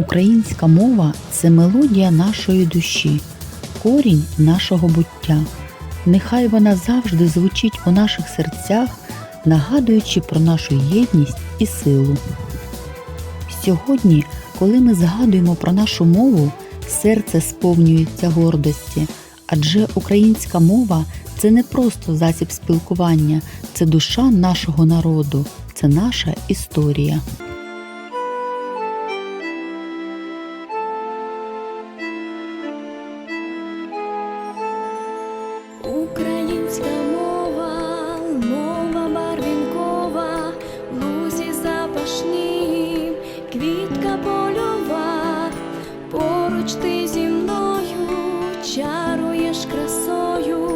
Українська мова це мелодія нашої душі, корінь нашого буття. Нехай вона завжди звучить у наших серцях, нагадуючи про нашу єдність і силу. Сьогодні, коли ми згадуємо про нашу мову, серце сповнюється гордості, адже українська мова це не просто засіб спілкування, це душа нашого народу, це наша історія. Українська мова, мова барвінкова, лузі запашні, квітка польова, поруч ти зі мною чаруєш красою.